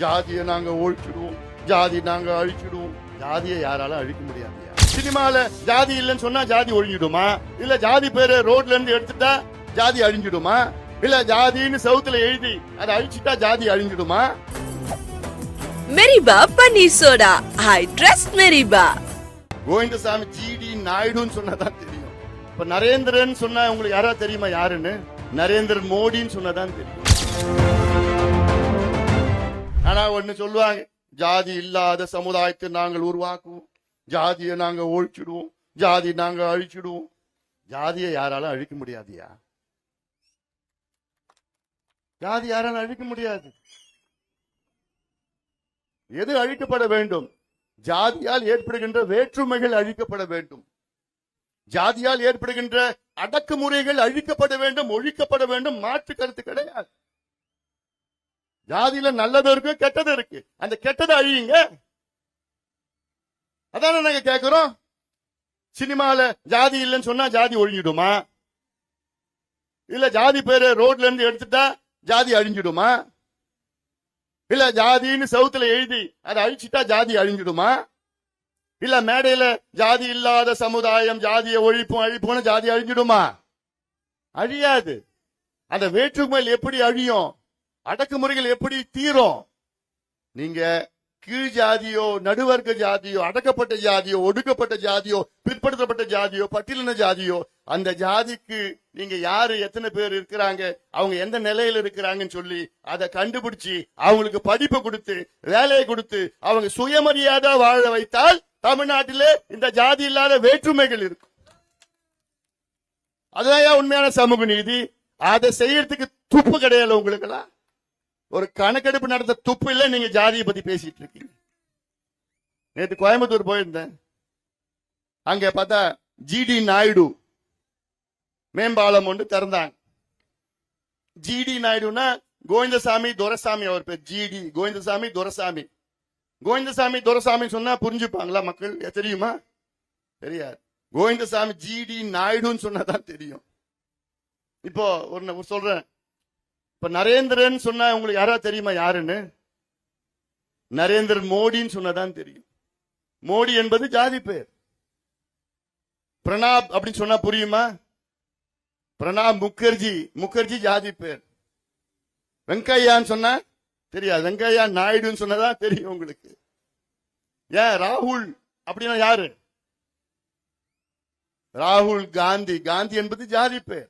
ஜாதியை நாங்க ஒழிச்சிடுவோம் ஜாதி நாங்க அழிச்சிடுவோம். ஜாதியை யாராலும் அழிக்க முடியாது சினிமால ஜாதி இல்லைன்னு சொன்னா ஜாதி ஒழிஞ்சிடுமா? இல்ல ஜாதி பேரை ரோட்ல இருந்து எடுத்துட்டா ஜாதி அழிஞ்சிடுமா? இல்ல ஜாதின்னு செவுத்துல எழுதி அதை அழிச்சிட்டா ஜாதி அழிஞ்சிடுமா? மெரிபா பன்னீர் சோடா. ஐ ட்ரஸ்ட் மெரிபா. கோவிந்தசாமி ஜிடி நாயுடுன்னு சொன்னாதான் தெரியும். இப்ப நரேந்திரன் சொன்னா உங்களுக்கு யாராவது தெரியுமா யாருன்னு? நரேந்திர மோடின்னு சொன்னதான் தெரியும். ஆனா ஒண்ணு சொல்லுவாங்க ஜாதி இல்லாத சமுதாயத்தை நாங்கள் உருவாக்குவோம். ஜாதியை நாங்க ஒழிச்சிடுவோம். ஜாதி நாங்க அழிச்சிடுவோம். ஜாதியை யாராலும் அழிக்க முடியாதியா? ஜாதி யாராலும் அழிக்க முடியாது? எது அழிக்கப்பட வேண்டும்? ஜாதியால் ஏற்படுகின்ற வேற்றுமைகள் அழிக்கப்பட வேண்டும். ஜாதியால் ஏற்படுகின்ற அடக்குமுறைகள் அழிக்கப்பட வேண்டும் ஒழிக்கப்பட வேண்டும் மாற்று கருத்து கிடையாது. ஜாதியில நல்லதும் இருக்கு கெட்டதும் இருக்கு. அந்த கெட்டதை அழியுங்க. அதானே நாங்க கேட்கிறோம் சினிமால ஜாதி இல்லைன்னு சொன்னா ஜாதி ஒழிஞ்சிடுமா? இல்ல ஜாதி பேரு ரோட்ல இருந்து எடுத்துட்டா ஜாதி அழிஞ்சிடுமா? இல்ல ஜாதின்னு சவுத்துல எழுதி அதை அழிச்சிட்டா ஜாதி அழிஞ்சிடுமா? இல்ல மேடையில ஜாதி இல்லாத சமுதாயம் ஜாதியை ஒழிப்பும் அழிப்பும்னு ஜாதி அழிஞ்சிடுமா? அழியாது. அந்த வேற்றுமையில் எப்படி அழியும்? அடக்குமுறைகள் எப்படி தீரும்? நீங்க கீழ் ஜாதியோ நடுவர்க்க ஜாதியோ அடக்கப்பட்ட ஜாதியோ ஒடுக்கப்பட்ட ஜாதியோ பிற்படுத்தப்பட்ட ஜாதியோ பட்டியலின ஜாதியோ அந்த ஜாதிக்கு நீங்க யாரு எத்தனை பேர் இருக்கிறாங்க அவங்க எந்த நிலையில இருக்கிறாங்கன்னு சொல்லி அதை கண்டுபிடிச்சு அவங்களுக்கு படிப்பு கொடுத்து வேலையை கொடுத்து அவங்க சுயமரியாதை வாழ வைத்தால் தமிழ்நாட்டிலே இந்த ஜாதி இல்லாத வேற்றுமைகள் இருக்கும். அதுதான் உண்மையான சமூக நீதி? அதை செய்யறதுக்கு துப்பு கிடையாது உங்களுக்கெல்லாம். ஒரு கணக்கெடுப்பு நடத்த துப்பு இல்ல நீங்க ஜாதியை பத்தி பேசிட்டு இருக்கீங்க. நேத்து கோயம்புத்தூர் போயிருந்தேன். அங்க பார்த்தா ஜிடி நாயுடு மேம்பாலம் ஒன்று திறந்தாங்க. ஜிடி நாயுடுனா கோவிந்தசாமி துரசாமி அவர் பேர். ஜிடி கோவிந்தசாமி துரசாமி. கோவிந்தசாமி துரசாமி சொன்னா புரிஞ்சுப்பாங்களா மக்கள்? தெரியுமா? தெரியாது. கோவிந்தசாமி ஜிடி நாயுடுன்னு சொன்னாதான் தெரியும். இப்போ ஒரு சொல்றேன். இப்ப நரேந்திரன் சொன்னா உங்களுக்கு யாராவது தெரியுமா யாருன்னு? நரேந்திர மோடின்னு சொன்னதான் தெரியும். மோடி என்பது ஜாதி பேர் பிரணாப் அப்படின்னு சொன்னா புரியுமா? பிரணாப் முகர்ஜி முகர்ஜி ஜாதி பேர் வெங்கையான்னு சொன்னா தெரியாது. வெங்கையா நாயுடுன்னு சொன்னதான் தெரியும் உங்களுக்கு. ஏன்? ராகுல் அப்படின்னா யாரு? ராகுல் காந்தி. காந்தி என்பது ஜாதி பேர்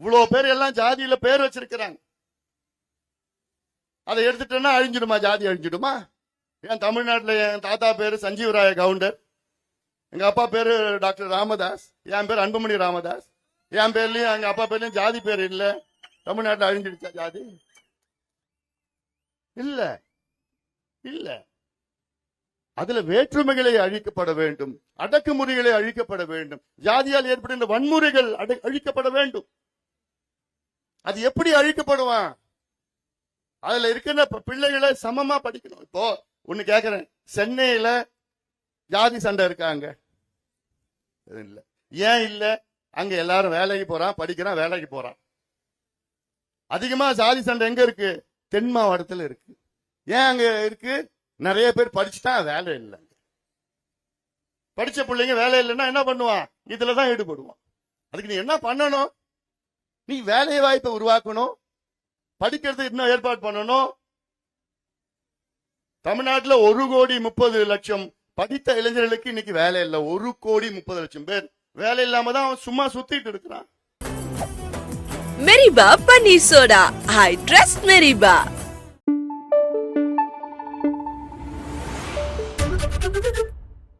இவ்வளவு பேர் எல்லாம் ஜாதியில பேர் வச்சிருக்கிறாங்க. அதை எடுத்துட்டேன்னா அழிஞ்சிடுமா ஜாதி அழிஞ்சிடுமா? என் தமிழ்நாட்டுல என் தாத்தா பேரு சஞ்சீவராய கவுண்டர். எங்க அப்பா பேரு டாக்டர் ராமதாஸ். என் பேர் அன்புமணி ராமதாஸ். என் பேர்லயும் எங்க அப்பா பேர்லயும் ஜாதி பேர் இல்ல. தமிழ்நாட்டுல அழிஞ்சிடுச்சா ஜாதி? இல்ல. இல்ல. அதுல வேற்றுமைகளை அழிக்கப்பட வேண்டும். அடக்குமுறைகளை அழிக்கப்பட வேண்டும். ஜாதியால் ஏற்படுகின்ற வன்முறைகள் அழிக்கப்பட வேண்டும். அது எப்படி அழிக்கப்படுவான்? அதுல இருக்கிற பிள்ளைகளை சமமா படிக்கணும். இப்போ ஒண்ணு கேக்குறேன். சென்னையில ஜாதி சண்டை இருக்காங்க இல்ல. ஏன் இல்ல? அங்க எல்லாரும் வேலைக்கு போறான் படிக்கிறான் வேலைக்கு போறான். அதிகமா ஜாதி சண்டை எங்க இருக்கு? தென் மாவட்டத்துல இருக்கு. ஏன் அங்க இருக்கு? நிறைய பேர் படிச்சுட்டான் வேலை இல்லை. படிச்ச பிள்ளைங்க வேலை இல்லைன்னா என்ன பண்ணுவான்? இதுலதான் ஈடுபடுவான். அதுக்கு நீ என்ன பண்ணணும்? நீ வேலை வாய்ப்பை உருவாக்கணும் படிக்கிறதுக்கு இன்னும் ஏற்பாடு பண்ணணும். தமிழ்நாட்டுல ஒரு கோடி முப்பது லட்சம் படித்த இளைஞர்களுக்கு இன்னைக்கு வேலை இல்லை. ஒரு கோடி முப்பது லட்சம் பேர். வேலை இல்லாம தான் அவன் சும்மா சுத்திட்டு இருக்கிறான். மெரிபா பன்னீர் சோடா ஐ ட்ரஸ்ட் மெரிபா